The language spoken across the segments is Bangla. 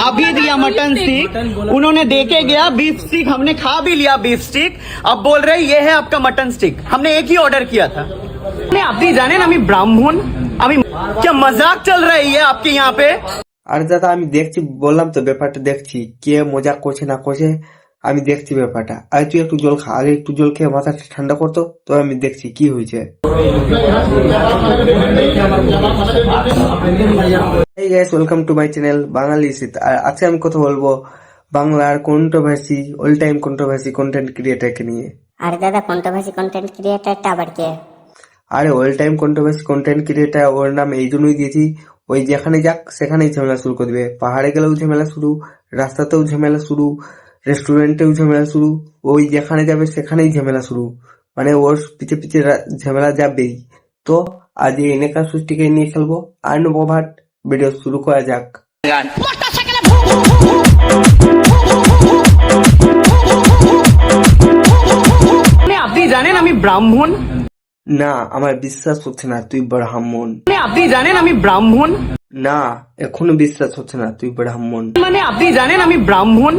अभी दिया मटन स्टिक उन्होंने दे के गया बीफ स्टिक हमने खा भी लिया बीफ स्टिक अब बोल रहे ये है आपका मटन स्टिक हमने एक ही ऑर्डर किया था नहीं, আপনি জানেন আমি ব্রাহ্মণ আমি क्या मजाक चल रही है आपके यहाँ पे আরে দাদা আমি দেখছি বললাম তো ব্যাপারটা দেখছি কে মজা করছে না করছে আমি দেখছি ব্যাপারটা। আরে তুই একটু জল খা আগে একটু জল খেয়ে মাথাটা ঠান্ডা করতো তো আমি দেখছি কি হয়েছে। এই guys welcome to my channel Bangali শীত আর আজকে আমি কথা বলব বাংলার controversy all time controversy content ক্রিয়েটারকে নিয়ে। আরে দাদা কন্ট্রোভার্সি কন্টেন্ট ক্রিয়েটারটা আবার কে? আরে all time controversy content creator ওর নাম এই জন্যই দিয়েছি ওই যেখানে যাক সেখানেই ঝামেলা শুরু করে দিবে। পাহাড়ে গেলেও ঝামেলা শুরু রাস্তাতেও ঝামেলা শুরু রেস্টুরেন্টেও ঝামেলা শুরু ওই যেখানে যাবে সেখানেই ঝামেলা শুরু মানে ওর পিছে পিছে ঝামেলা যাবেই তো আজ এই এনেকা সৃষ্টিকে নিয়ে খেলব আর নেব ভাট ভিডিও শুরু করা যাক মানে আপনি জানেন আমি ব্রাহ্মণ না আমার বিশ্বাস হচ্ছে না তুই ব্রাহ্মণ মানে আপনি জানেন আমি ব্রাহ্মণ না এখনো বিশ্বাস হচ্ছে না তুই ব্রাহ্মণ মানে আপনি জানেন আমি ব্রাহ্মণ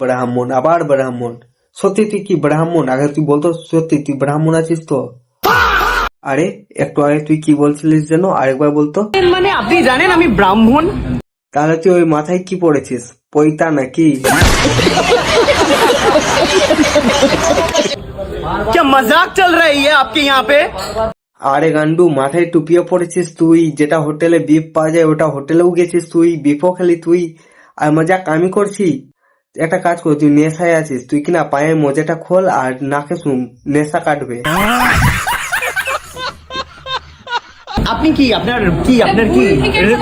ব্রাহ্মণ আবার ব্রাহ্মণ সত্যি তুই কি ব্রাহ্মণ আগে তুই বলতো সত্যি তুই ব্রাহ্মণ আছিস তো আরে একটু আগে তুই কি বলছিলিস যেন আরেকবার বলতো মানে আপনি জানেন আমি ব্রাহ্মণ তাহলে তুই ওই মাথায় কি পড়েছিস পৈতা নাকি क्या मजाक चल रही है आपके यहाँ पे আরে গান্ডু মাথায় টুপিও পড়েছিস তুই। যেটা হোটেলে বিফ পাওয়া যায় ওটা হোটেলেও গেছিস তুই। বিফও খেলি তুই। আর মজাক আমি করছি? একটা কাজ কর তুই নেশায় আছিস। তুই কিনা পায়ের মোজাটা খোল আর নাকে শুন নেশা কাটবে। আপনি কি? আপনার কি? আপনার কি?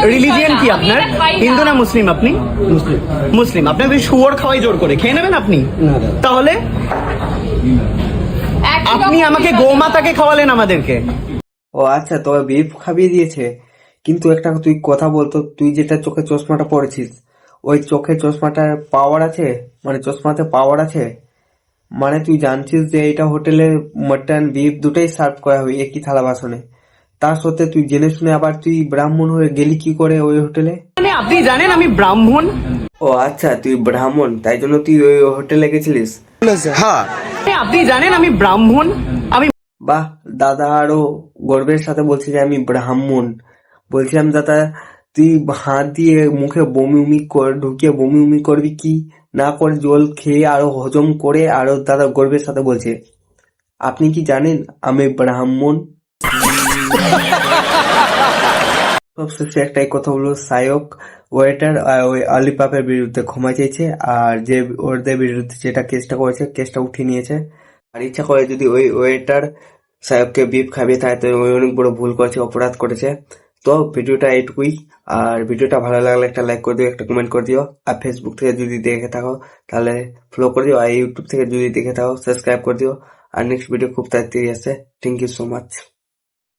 রিলিজিয়ন কি আপনার? হিন্দু না মুসলিম আপনি? মুসলিম। মুসলিম। আপনাকে শুয়োর খাওয়াই জোর করে। খেয়ে নেবেন আপনি? তাহলে? আপনি আমাকে গোমাতাকে খাওয়ালেন আমাদেরকে। ও আচ্ছা তবে বিফ খাবিয়ে দিয়েছে। কিন্তু একটা তুই কথা বলতো তুই যেটা চোখে চশমাটা পরেছিস ওই চোখে চশমাটার পাওয়ার আছে? মানে চশমাতে পাওয়ার আছে? মানে তুই জানছিস যে এটা হোটেলে মটন বিফ দুটোই সার্ভ করা হয় একই থালা বাসনে। তার সত্ত্বে তুই জেনে শুনে আবার তুই ব্রাহ্মণ হয়ে গেলি কি করে ওই হোটেলে? মানে আপনি জানেন আমি ব্রাহ্মণ? ও আচ্ছা তুই ব্রাহ্মণ তাই জন্য তুই ওই হোটেলে গেছিলিস? মানে আপনি জানেন আমি ব্রাহ্মণ? আমি বাহ দাদা আরও গর্বের সাথে বলছে যে আমি ব্রাহ্মণ। বলছিলাম, দাদা, তুই হাত দিয়ে মুখে বমি উমি কর, ঢুকিয়ে বমি উমি করবি কি? না করে জল খেয়ে আরও হজম করে আরও দাদা গর্বের সাথে বলছে, আপনি কি জানেন আমি ব্রাহ্মণ? সবশেষে একটাই কথা বলব সায়ক, ওয়েটার ওই আলিপাপের বিরুদ্ধে ক্ষমা চেয়েছে, আর যে ওদের বিরুদ্ধে যেটা কেসটা করেছে, কেসটা উঠিয়ে নিয়েছে। আর ইচ্ছা করে যদি ওই ওয়েটার সাহেবকে বিফ খাবিয়ে তাই অনেক বড় ভুল করেছে, অপরাধ করেছে। তো ভিডিওটা এইটুকুই। আর ভিডিওটা ভালো লাগলে একটা লাইক করে দিও, একটা কমেন্ট করে দিও। আর ফেসবুক থেকে যদি দেখে থাকো, তাহলে ফলো করে দিও। আর ইউটিউব থেকে যদি দেখে থাকো সাবস্ক্রাইব করে দিও। আর নেক্সট ভিডিও খুব তাড়াতাড়ি আসে থ্যাংক ইউ সো মাচ